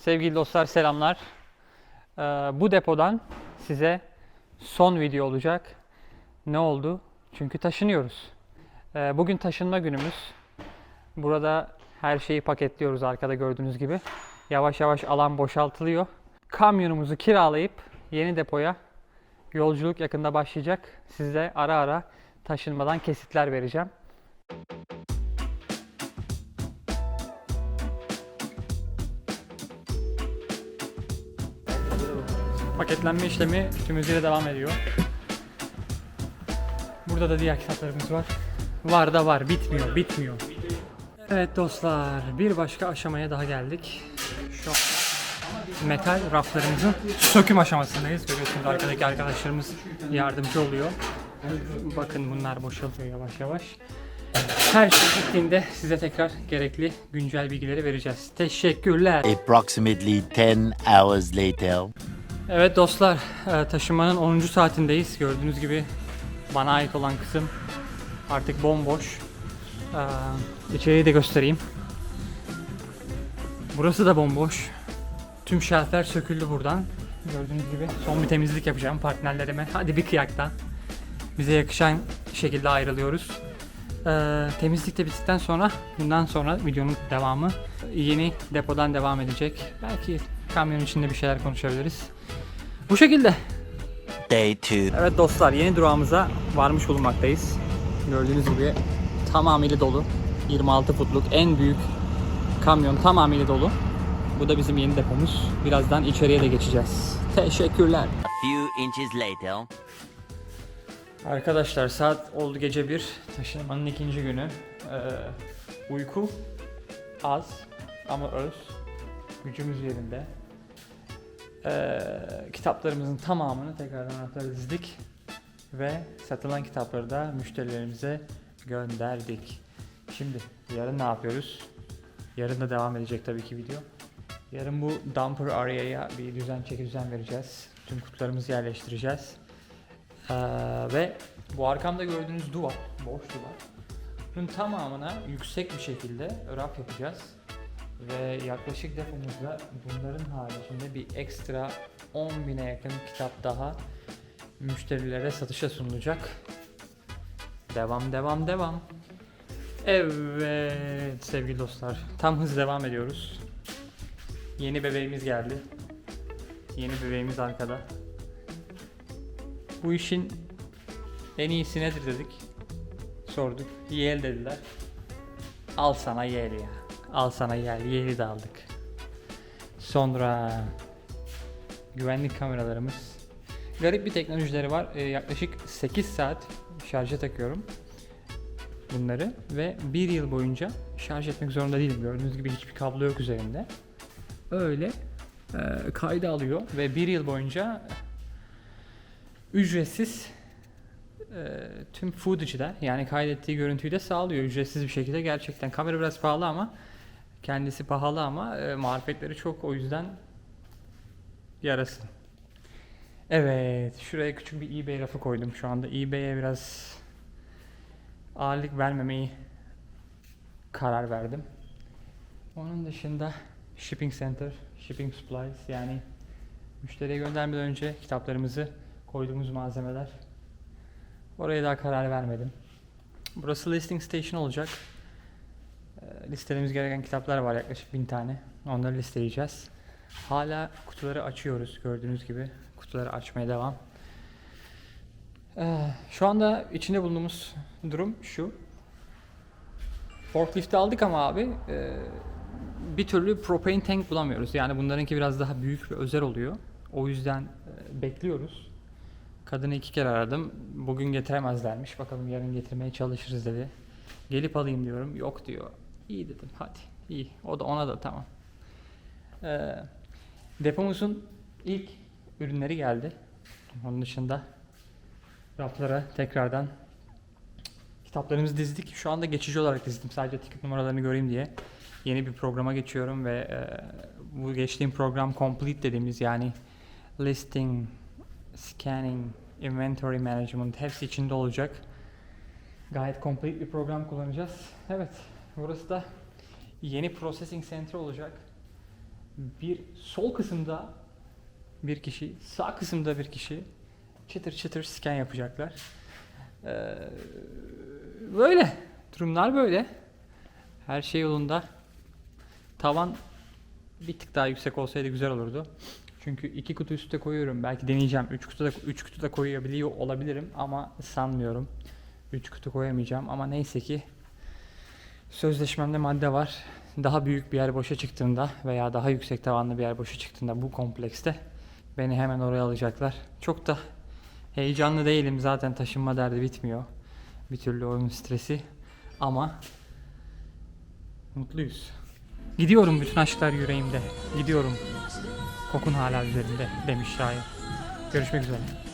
Sevgili dostlar selamlar. Ee, bu depodan size son video olacak. Ne oldu? Çünkü taşınıyoruz. Ee, bugün taşınma günümüz. Burada her şeyi paketliyoruz arkada gördüğünüz gibi. Yavaş yavaş alan boşaltılıyor. Kamyonumuzu kiralayıp yeni depoya yolculuk yakında başlayacak. Size ara ara taşınmadan kesitler vereceğim. Paketlenme işlemi tüm hızıyla devam ediyor. Burada da diğer kitaplarımız var. Var da var, bitmiyor, bitmiyor. Evet dostlar, bir başka aşamaya daha geldik. Şu metal raflarımızın söküm aşamasındayız. Görüyorsunuz arkadaki arkadaşlarımız yardımcı oluyor. Bakın bunlar boşalıyor yavaş yavaş. Her şey bittiğinde size tekrar gerekli güncel bilgileri vereceğiz. Teşekkürler. Approximately 10 hours later. Evet dostlar, e, taşınmanın 10. saatindeyiz. Gördüğünüz gibi bana ait olan kısım artık bomboş. Ee, İçeriği de göstereyim. Burası da bomboş. Tüm şelfler söküldü buradan. Gördüğünüz gibi son bir temizlik yapacağım partnerlerime. Hadi bir kıyaktan. Bize yakışan şekilde ayrılıyoruz. Ee, temizlik de bittikten sonra bundan sonra videonun devamı yeni depodan devam edecek. Belki kamyon içinde bir şeyler konuşabiliriz. Bu şekilde. Day 2. Evet dostlar yeni durağımıza varmış bulunmaktayız. Gördüğünüz gibi tamamıyla dolu. 26 footluk en büyük kamyon tamamıyla dolu. Bu da bizim yeni depomuz. Birazdan içeriye de geçeceğiz. Teşekkürler. A few inches later. Arkadaşlar saat oldu gece 1. Taşınmanın ikinci günü. Ee, uyku az ama öz. Gücümüz yerinde. Ee, kitaplarımızın tamamını tekrardan raflara dizdik. Ve satılan kitapları da müşterilerimize gönderdik. Şimdi yarın ne yapıyoruz? Yarın da devam edecek tabii ki video. Yarın bu dumper area'ya bir düzen çeki düzen vereceğiz. Tüm kutularımızı yerleştireceğiz. Ee, ve bu arkamda gördüğünüz duvar, boş duvar. Bunun tamamına yüksek bir şekilde raf yapacağız. Ve yaklaşık depomuzda bunların haricinde bir ekstra 10 bine yakın kitap daha müşterilere satışa sunulacak. Devam devam devam. Evet sevgili dostlar tam hız devam ediyoruz. Yeni bebeğimiz geldi. Yeni bebeğimiz arkada. Bu işin en iyisi nedir dedik. Sorduk. Yel dediler. Al sana Yel ya. Al sana Yel. Yel'i de aldık. Sonra güvenlik kameralarımız. Garip bir teknolojileri var. Ee, yaklaşık 8 saat şarja takıyorum bunları ve bir yıl boyunca şarj etmek zorunda değilim. Gördüğünüz gibi hiçbir kablo yok üzerinde. Öyle e, kayda alıyor ve bir yıl boyunca ücretsiz e, tüm footage'ı yani kaydettiği görüntüyü de sağlıyor ücretsiz bir şekilde gerçekten. Kamera biraz pahalı ama kendisi pahalı ama e, marifetleri çok o yüzden yarasın. Evet şuraya küçük bir eBay rafı koydum şu anda. eBay'e biraz ağırlık vermemeyi karar verdim. Onun dışında shipping center, shipping supplies yani müşteriye göndermeden önce kitaplarımızı koyduğumuz malzemeler. Oraya daha karar vermedim. Burası listing station olacak. Listelemiz gereken kitaplar var yaklaşık bin tane. Onları listeleyeceğiz. Hala kutuları açıyoruz gördüğünüz gibi. Kutuları açmaya devam. Ee, şu anda içinde bulunduğumuz durum şu. Forklift'i aldık ama abi e, bir türlü propane tank bulamıyoruz. Yani bunlarınki biraz daha büyük ve özel oluyor. O yüzden e, bekliyoruz. Kadını iki kere aradım. Bugün getiremezlermiş. Bakalım yarın getirmeye çalışırız dedi. Gelip alayım diyorum. Yok diyor. İyi dedim. Hadi. İyi. O da ona da tamam. Ee, depomuzun ilk ürünleri geldi. Onun dışında raflara tekrardan kitaplarımızı dizdik. Şu anda geçici olarak dizdim. Sadece ticket numaralarını göreyim diye. Yeni bir programa geçiyorum ve e, bu geçtiğim program complete dediğimiz yani listing, scanning, inventory management hepsi içinde olacak. Gayet complete bir program kullanacağız. Evet, burası da yeni processing center olacak. bir sol kısımda bir kişi, sağ kısımda bir kişi çıtır çıtır scan yapacaklar. Ee, böyle. Durumlar böyle. Her şey yolunda. Tavan bir tık daha yüksek olsaydı güzel olurdu. Çünkü iki kutu üstte koyuyorum. Belki deneyeceğim. Üç kutu da üç kutu da koyabiliyor olabilirim ama sanmıyorum. Üç kutu koyamayacağım ama neyse ki sözleşmemde madde var. Daha büyük bir yer boşa çıktığında veya daha yüksek tavanlı bir yer boşa çıktığında bu komplekste beni hemen oraya alacaklar. Çok da heyecanlı değilim. Zaten taşınma derdi bitmiyor. Bir türlü oyun stresi ama mutluyuz. Gidiyorum bütün aşklar yüreğimde. Gidiyorum. Kokun hala üzerinde demiş şair. Görüşmek üzere.